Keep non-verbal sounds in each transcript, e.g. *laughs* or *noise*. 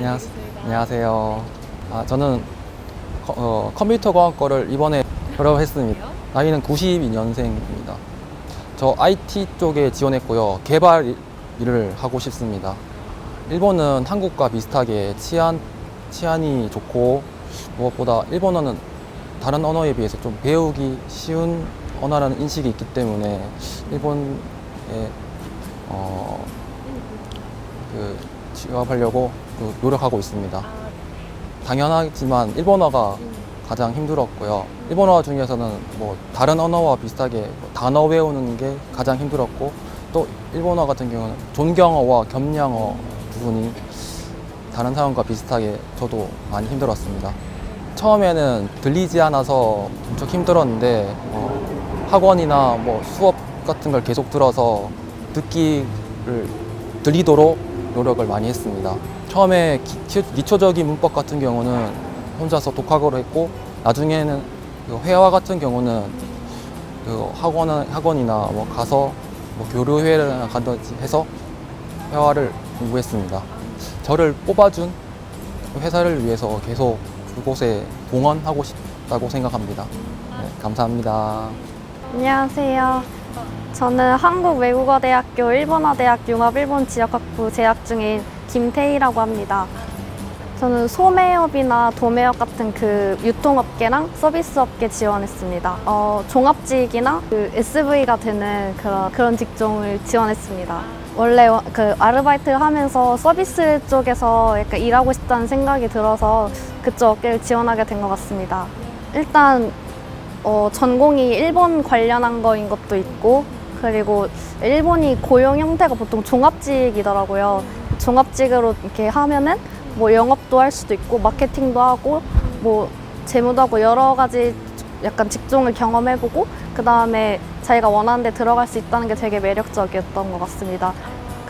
안녕하세요. 안녕하세요. 아, 저는 컴- 어, 컴퓨터공학과를 이번에 졸업했습니다. 나이는 92년생입니다. 저 IT 쪽에 지원했고요. 개발 일- 일을 하고 싶습니다. 일본은 한국과 비슷하게 치안, 치안이 좋고 무엇보다 일본어는 다른 언어에 비해서 좀 배우기 쉬운 언어라는 인식이 있기 때문에 일본에 어, 그 취업하려고 그 노력하고 있습니다. 당연하지만 일본어가 가장 힘들었고요. 일본어 중에서는 뭐 다른 언어와 비슷하게 뭐 단어 외우는 게 가장 힘들었고 또 일본어 같은 경우는 존경어와 겸양어 부분이 다른 사람과 비슷하게 저도 많이 힘들었습니다. 처음에는 들리지 않아서 엄청 힘들었는데 어, 학원이나 뭐 수업 같은 걸 계속 들어서 듣기를 들리도록 노력을 많이 했습니다. 처음에 기, 기초적인 문법 같은 경우는 혼자서 독학으로 했고 나중에는 그 회화 같은 경우는 그 학원 학원이나 뭐 가서 뭐 교류회를 간다든지 해서 회화를 공부했습니다. 저를 뽑아준 회사를 위해서 계속 그곳에 공헌하고 싶다고 생각합니다. 네, 감사합니다. 안녕하세요. 저는 한국외국어대학교 일본어대학 융합일본 지역학부 재학 중인 김태희라고 합니다. 저는 소매업이나 도매업 같은 그 유통업계랑 서비스업계 지원했습니다. 어, 종합직이나 그 SV가 되는 그런, 그런 직종을 지원했습니다. 원래 와- 그 아르바이트를 하면서 서비스 쪽에서 약간 일하고 싶다는 생각이 들어서 그쪽 업계를 지원하게 된 것 같습니다. 일단 어, 전공이 일본 관련한 거인 것도 있고 그리고 일본이 고용 형태가 보통 종합직이더라고요. 종합직으로 이렇게 하면은 뭐 영업도 할 수도 있고 마케팅도 하고 뭐 재무도 하고 여러 가지 약간 직종을 경험해보고 그 다음에 자기가 원하는 데 들어갈 수 있다는 게 되게 매력적이었던 것 같습니다.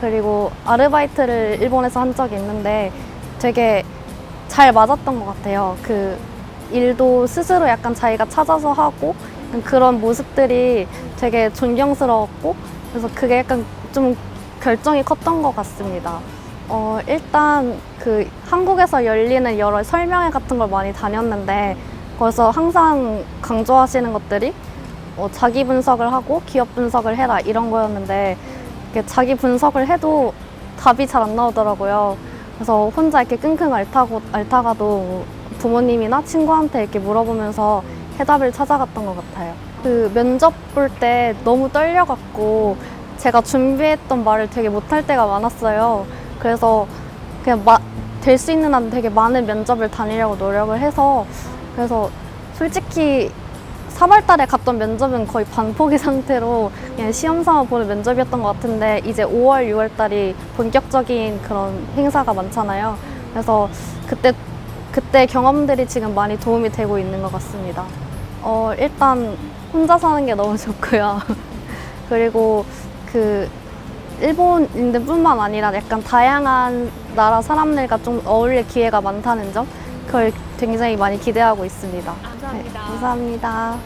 그리고 아르바이트를 일본에서 한 적이 있는데 되게 잘 맞았던 것 같아요. 그 일도 스스로 약간 자기가 찾아서 하고 그런 모습들이 되게 존경스러웠고 그래서 그게 약간 좀 결정이 컸던 것 같습니다. 어, 일단 그 한국에서 열리는 여러 설명회 같은 걸 많이 다녔는데 거기서 항상 강조하시는 것들이 어, 자기 분석을 하고 기업 분석을 해라 이런 거였는데 자기 분석을 해도 답이 잘 안 나오더라고요. 그래서 혼자 이렇게 끙끙 앓다고, 앓다가도 부모님이나 친구한테 이렇게 물어보면서 해답을 찾아갔던 것 같아요. 그 면접 볼 때 너무 떨려갖고 제가 준비했던 말을 되게 못할 때가 많았어요. 그래서 그냥 될 수 있는 한 되게 많은 면접을 다니려고 노력을 해서 그래서 솔직히 3월 달에 갔던 면접은 거의 반포기 *laughs* 상태로 그냥 시험 삼아 보는 면접이었던 것 같은데 이제 5월, 6월 달이 본격적인 그런 행사가 많잖아요. 그래서 그때 그때 경험들이 지금 많이 도움이 되고 있는 것 같습니다. 어, 일단 혼자 사는 게 너무 좋고요. *laughs* 그리고 그 일본인들뿐만 아니라 약간 다양한 나라 사람들과 좀 어울릴 기회가 많다는 점 그걸 굉장히 많이 기대하고 있습니다. 감사합니다. 네, 감사합니다.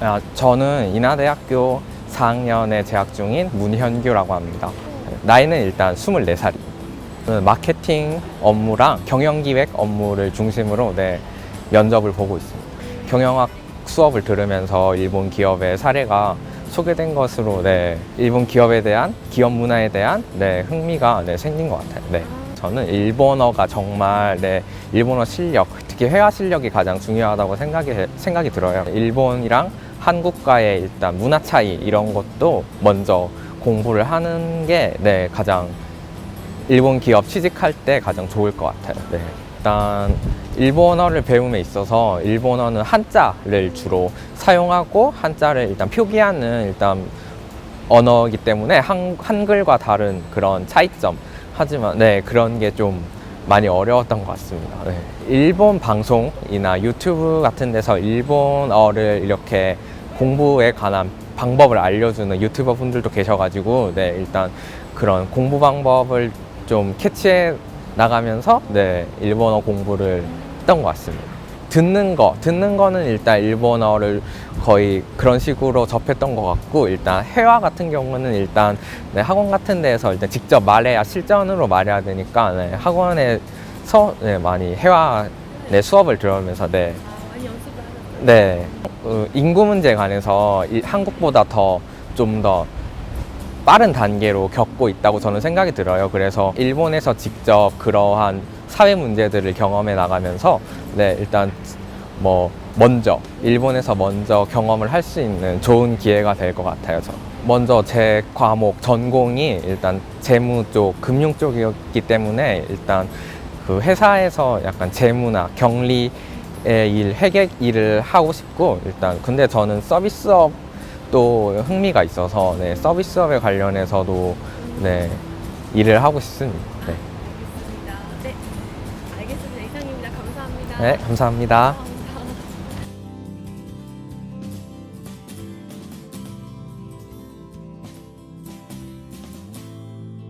아, 저는 인하대학교 4학년에 재학 중인 문현규라고 합니다. 나이는 일단 24살입니다. 마케팅 업무랑 경영기획 업무를 중심으로 네, 면접을 보고 있습니다. 경영학 수업을 들으면서 일본 기업의 사례가 소개된 것으로 네, 일본 기업에 대한 기업 문화에 대한 네, 흥미가 네, 생긴 것 같아요. 네. 저는 일본어가 정말 네, 일본어 실력, 특히 회화 실력이 가장 중요하다고 생각이, 생각이 들어요. 일본이랑 한국과의 일단 문화 차이 이런 것도 먼저 공부를 하는 게 네, 가장 일본 기업 취직할 때 가장 좋을 것 같아요. 네. 일단 일본어를 배움에 있어서 일본어는 한자를 주로 사용하고 한자를 일단 표기하는 일단 언어이기 때문에 한, 한글과 다른 그런 차이점 하지만 네 그런 게 좀 많이 어려웠던 것 같습니다. 네. 일본 방송이나 유튜브 같은 데서 일본어를 이렇게 공부에 관한 방법을 알려주는 유튜버 분들도 계셔가지고 네 일단 그런 공부 방법을 좀 캐치해 나가면서 네 일본어 공부를 했던 것 같습니다. 듣는 거, 듣는 거는 일단 일본어를 거의 그런 식으로 접했던 것 같고 일단 회화 같은 경우는 일단 네, 학원 같은 데에서 일단 직접 말해야 실전으로 말해야 되니까 네, 학원에서 네, 많이 회화 네, 수업을 들으면서 네? 네 어, 인구 문제에 관해서 이- 한국보다 더 좀더 빠른 단계로 겪고 있다고 저는 생각이 들어요. 그래서 일본에서 직접 그러한 사회 문제들을 경험해 나가면서 네 일단 뭐 먼저 일본에서 먼저 경험을 할 수 있는 좋은 기회가 될 것 같아요. 저. 먼저 제 과목 전공이 일단 재무 쪽, 금융 쪽이었기 때문에 일단 그 회사에서 약간 재무나 경리의 일, 회계 일을 하고 싶고 일단 근데 저는 서비스업 도 흥미가 있어서 네, 서비스업에 관련해서도 네, 일을 하고 싶습니다. 네, 알겠습니다. 네. 알겠습니다. 이상입니다. 감사합니다. 네 감사합니다.